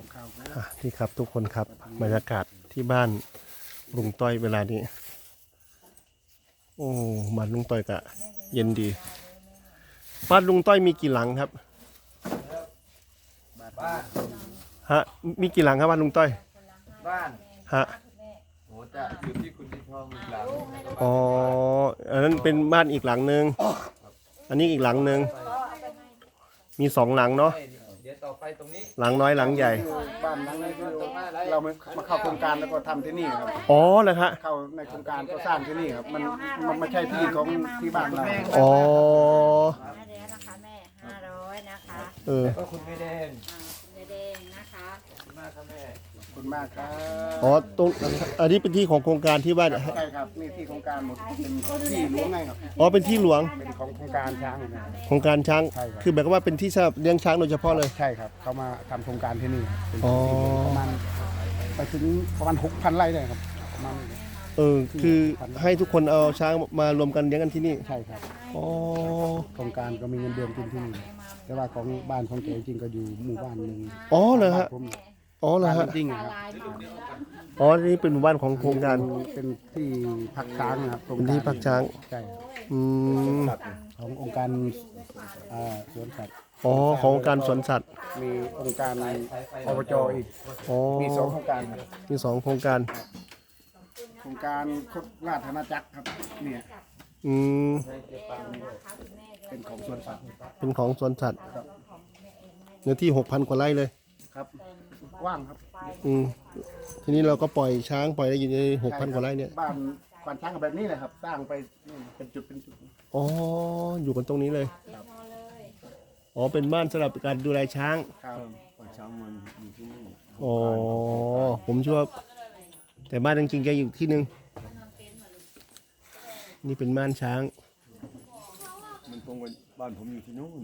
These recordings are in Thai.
กับข้าวก็อะนี่ครับทุกคนครับบรรยากาศที่บ้านลุงต้อยเวลานี้ โอ้บ้านลุงต้อยกะ เย็นดี บ้านลุงต้อยมีกี่หลังครับบ้านฮะมีกี่หลังครับบ้านลุงต้อยบ้านฮะโหจะอยู่ที่คุณที่ทองอีกหลังอ๋ออันนั้นเป็นบ้านอีกหลังหนึ่งอันนี้อีกหลังหนึ่งมีสองหลังเนาะเดี๋ยวต่ อไปตรงนี้หลังน้อยหลังใหญ่คือบ้านหลังนี้คือเรามามาเข้าโครงการแล้วก็ทำที่นี่ครับ อ๋อเลยฮะ เข้าในโครงการก็สร้างที่นี่ครับ มันมันไม่ใช่ที่ของที่บ้านเราอ๋อห้าเดือนนะคะแม่ห้าร้อยนะคะ เออ ก็คุณไม่แดง อ่า มากครับแม่ขอบคุณมากครับอ๋อตรงอันนี้เป็นที่ของโครงการที่บ้านใช่ครับนี่ที่โครงการหมดเป็นที่หลวงไงครับอ๋อเป็นที่หลวงเป็นของโครงการช้างนะครับโครงการช้าง ใช่ครับ คือหมายความว่าเป็นที่สำหรับเลี้ยงช้างโดยเฉพาะเลย ใช่ครับเขามาทำโครงการที่นี่เป็นอ๋อประมาณไปถึงประมาณหกพันไร่ได้ครับประมาณนี้ เออคือให้ทุกคนเอาช้างมารวมกันเลี้ยงกันที่นี่ใช่ครับอ๋อโครงการก็มีเงินเดือนกินที่นี่แต่ว่าของบ้านของแกจริงก็อยู่หมู่บ้านหนึ่งอ๋อเหรอฮะบ้านผม อ๋อเหรอบ้านฮะ จริงๆอะครับลายมาอ๋อ นี่เป็นหมู่บ้านของโครงการ เป็นที่พักช้างนะครับโครงเป็นการที่พักช้าง ใช่ครับอืม ขององค์การอ่าสวนสัตว์อ๋อ ของการสวนสัตว์ มีองค์การอบจอีกอ๋อ มีสองโครงการครับมีสองโครงการ โครงการโคตรราชอาณาจักรครับเนี่ยอืม เป็นของสวนสัตว์เป็นของสวนสัตว์เนื้อที่หกพันกว่าไร่เลยครับ ว่างครับอืมทีนี้เราก็ปล่อยช้างปล่อยได้อยู่ในหกพันกว่าไร่เนี่ยบ้านควานช้างแบบนี้แหละครับสร้างไปนี่เป็นจุดเป็นจุดอ๋ออยู่กันตรงนี้เลยอ๋อเป็นบ้านสำหรับการดูแลช้างครับช้างมันอยู่ที่นี่อ๋อผมเชื่อว่าแต่บ้านจริงๆแกอยู่ที่หนึ่งนี่เป็นบ้านช้าง มันคงเป็นบ้านผมอยู่ที่นู่น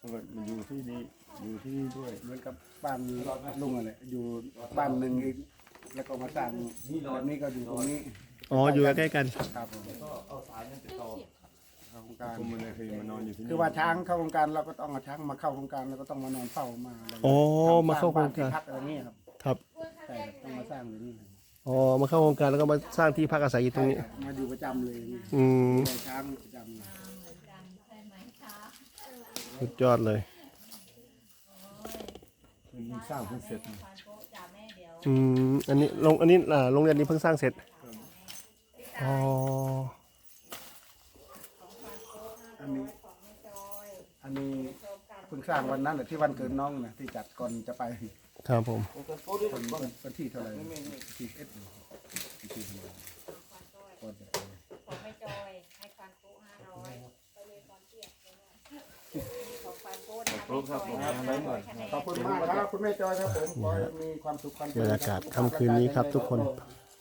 มันก็มันอยู่ที่นี่ อยู่ที่นี่ด้วยเหมือนกับบ้านลุงอะไรอยู่บ้านหนึ่งอีกแล้วก็มาสร้างแบบนี้ก็อยู่ตรงนี้อ๋ออยู่ใกล้ๆกันครับผมเอาสายนั่นไปต่อเข้าโครงการผมมันเลยเคยมานอนอยู่ที่นี่คือว่าช้างเข้าโครงการเราก็ต้องเอาช้างมาเข้าโครงการแล้วก็ต้องมานอนเฝ้ามาอะไรอ๋อทำมาเข้าโครงการสบ้นที่พักอะไรเงี้ยครับครับใช่ครับต้องมาสร้างแบบนี้ครับอ๋อมาเข้าโครงการแล้วก็มาสร้างที่พักอาศัยอยู่ตรงนี้ใช่ครับมาอยู่ประจำเลยนี่อืมดูแลช้างประจำเลยสุดยอดเลย เพิ่งสร้างเพิ่งเสร็จอืมอันนี้โรงอันนี้อ่าโรงเรียนนี้เพิ่งสร้างเสร็จอ๋ออันนี้อันนี้เพิ่งสร้างวันนั้นแหละที่วันเกิดน้องนะที่จัดก่อนจะไปครับผมวันวันที่เท่าไหร่ที่เอ็ดที่เท่าไหร่ก่อนจะไป ของไม่จอยให้ควานโก้ห้าร้อยไปเลยตอนเที่ยงของควานโก้นะ ครบครับผมขอบคุณมากครับคุณแม่จอยครับผมขอให้มีความสุขความเจบรญรยากาศค่ำคืนนี้ครับทุกคน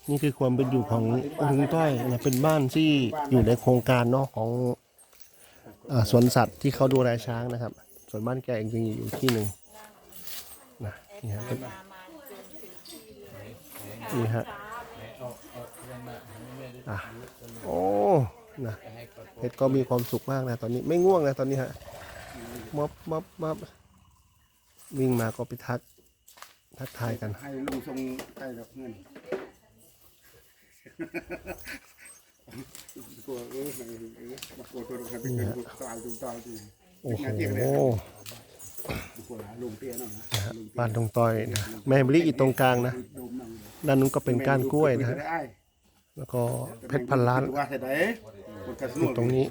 นี่คือความเป็นอยู่ของลุงต้อยนะเป็นบ้านที่อยู่ในโครงการเนาะของอาสวนสัตว์ที่เขาดูแลช้างนะครับ ส่วนบ้านแกเองจริงๆอยู่ที่หนึ่งนะนี่ฮะเป็นมามาจนถึงที่นี่ฮะอะโอ้นะเพชรก็มีความสุขมากนะตอนนี้ไม่ง่วงนะตอนนี้ฮะ มับมับมับวิ่งมาก็ไปทัก ทักทายกัน ให้ลุงทรงใกล้กับเงินกลัวเออเออเออมากลัวตัวลงไปเป็นเงินตายตัวตายจริงโอ้โหกลัวลุงเตี้ยหน่อยนะลุงเตี้ยบ้านตรงต้อยนะแม่มะลิอยู่ตรงกลางนะลุงนั่งเลยด้านนู้นก็เป็นก้านกล้วยนะฮะได้แล้วก็เพชรพันล้านว่าแต่ไหนบนกระสุอยู่ตรงนี้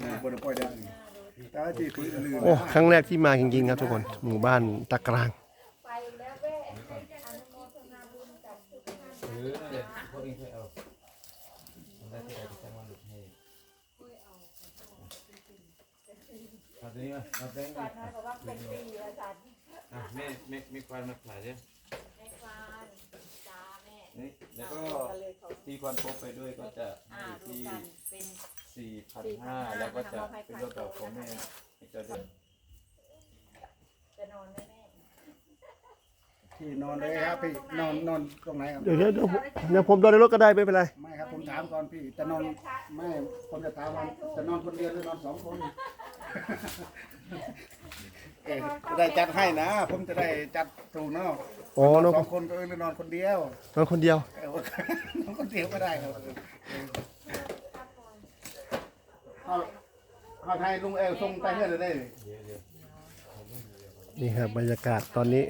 บนปล่อยได้ตาจีคุยลือโอ้ครั้งแรกที่มาจริงๆครับทุกคนหมู่บ้านตะกลางหรือนั่นแหละพวกเองเคยเอาได้ที่ไหนที่จะมานมาเอาแบงค์มาอะแม่แม่ควานจ้าแม่แล้วก็ที่ควานพบไปด้วยก็จะที่เป็น สี่พันห้าแล้วก็จะเป็นรถกับของแม่จะจะจะนอนไหมแม่ที่นอนเลยครับพี่นอนนอนตรงไหนครับ เดี๋ยวเดี๋ยวเดี๋ยวผมเดี๋ยวผมนอนในรถก็ได้ไม่เป็นไร ไม่ครับผมถามก่อนพี่จะนอนไม่ผมจะถามว่าจะนอนคนเดียวหรือนอนสองคนเอ้ยจะได้จัดให้นะ ผมจะได้จัดถูกเนาะโอ้น้องสองคนก็เออนอนคนเดียวน้องคนเดียว เออนอนคนเดียวก็ได้ครับ เขาเขาไทยลุงเอลส่งไปเฮือนเลยได้นี่ครับบรรยากาศตอนนี้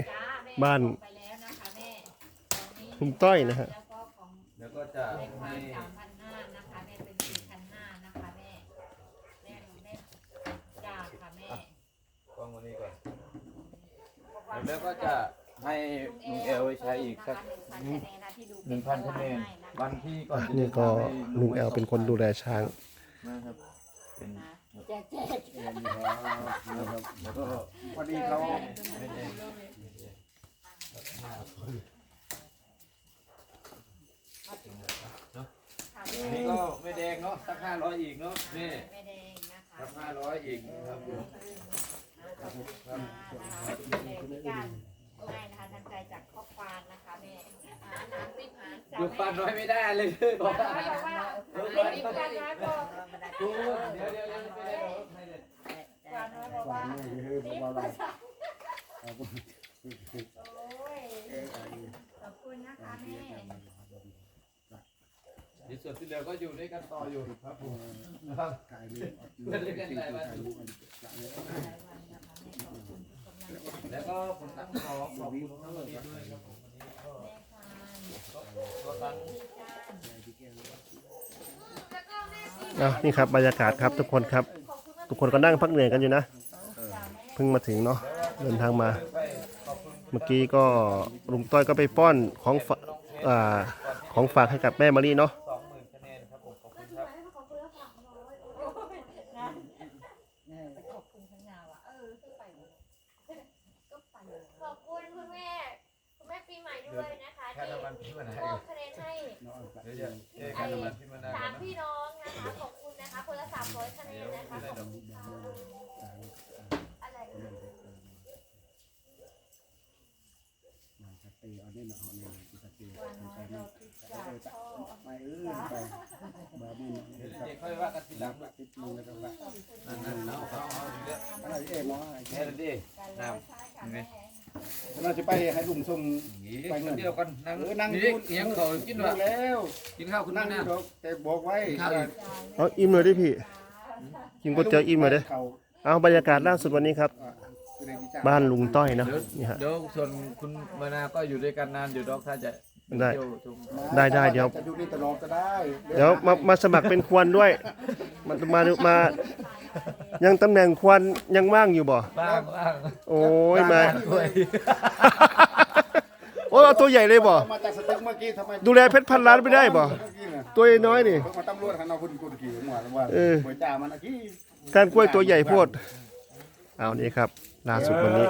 บ้านไปแล้วนะคะแม่ตอนนี้ลุงต้อยนะฮะแล้วก็ของแล้วก็จะให้กล้องวันนี้ก่อนแล้วก็จะให้ลุงเอลไว้ใช้อีกสักหนึ่งพันคะแนนวันที่ก่อนนี่ก็ลุงแอลเป็นคนดูแลช้าง แจกแจกแล้วก็พอดีเขาอันนี้ก็ไม่แดงเนาะสักห้าร้อยอีกเนาะนี่แม่แดงนะคะสักห้าร้อยอีกครับผมอบคุณค่ะนะคะดูแลพิการให้นะคะทันใจจากครอครัวนะคะแม่หาหาปิ๊บหาจับอยู่ปันน้อยไม่ได้เลยบอกป้าว่าน้อยบอกว่า ไม่มีป้าน้อยบอกดูเดี๋ยวเดี๋ยวเดี๋ยวไม่ได้หรอกไม่ได้ป้ น้อยบอกว่อผมว่าเราโอ้ยขอบคุณนะคะแม่เดี๋ยวส่วนที่เหลือก็อยู่ด้วยกันต่ออยู่ครับผมนะครับไกายเรื่องเพื่อนด้วยกันหลายวันแล้วก็ผมตั้งขอขอบคุณทั้งหมดด้วยครับผมวันนี้ก็ก็ทั้งอะนี่ครับบรรยากาศครับทุกคนครับ ทุกคนก็นั่งพักเหนื่อยกันอยู่นะ เพิ่งมาถึงเนาะเดินทางมา เมื่อกี้ก็ลุงต้อยก็ไปป้อนของฝาอ่าของฝากให้กับแม่มารีเนาะสองหมื่นคะแนนครับผมขอบคุณครับขอบคุณทั้งงานว่ะเออก็ไปก็ไปขอบคุณคุณแม่คุณแม่ปีใหม่ด้วยนะคะที่น้ำมันพี่มาไหนมอบคะแนนให้เดี๋ยวจะเจ๊ค่าน้ำมันพี่มาไหนสามพี่น้องนะคะขอบคุณนะคะคนละสามร้อยคะแนนนะคะขอบคุณค่ะ อะไรวันน้อยเราติดจากพ่อไม่เออไปบาบุญเดี๋ยวเจ๊ค่อยว่ากันทีหลังแบบติดมือแล้วก็ว่านั่นนั่นเอาเอาเอาอยู่แล้วอะไรเอ๊ะน้อยแค่นั้นดินเลยใช่ค่ะเราจะไปให้ลุงส่งนี่คนเดียวกันนั่งนั่งนี่เอียงเขากินแล้วกินข้าวคุณนั่งงอยู่นะแต่บอกไว้เอาอิ่มเลยดิพี่กินก๋วยเตี๋ยวอิ่มเลยเด้อเอาบรรยากาศล่าสุดวันนี้ครับ อะคือในที่จ้างบ้านลุงต้อยเนาะเดี๋ยวนี่ฮะ เดี๋ยวส่วนคุณมานาก็อยู่ด้วยกันนานอยู่ดอกถ้าจะได้ เที่ยวชมได้ได้เดี๋ยว จะอยู่นี่ตลอดก็ได้เดี๋ยวมามาสมัครเป็นควรด้วย มามามา ยังตำแหน่งควรยังว่างอยู่บ่ บ้างบ้างโอ้ยมาด้วย โอ้เอาตัวใหญ่เลยบ่เอามาจากสตึกเมื่อกี้ทำไมดูแลเพชรพันล้านไม่ได้บ่ เมื่อกี้น่ะตัวน้อยนี่ เพิ่งมาตำรวจหันเอาคุณคุณกี่หมวดว่าเออหวยจ่ามันนะกี้ การกล้วยตัวใหญ่โพด เอานี่ครับ ล่าสุดวันนี้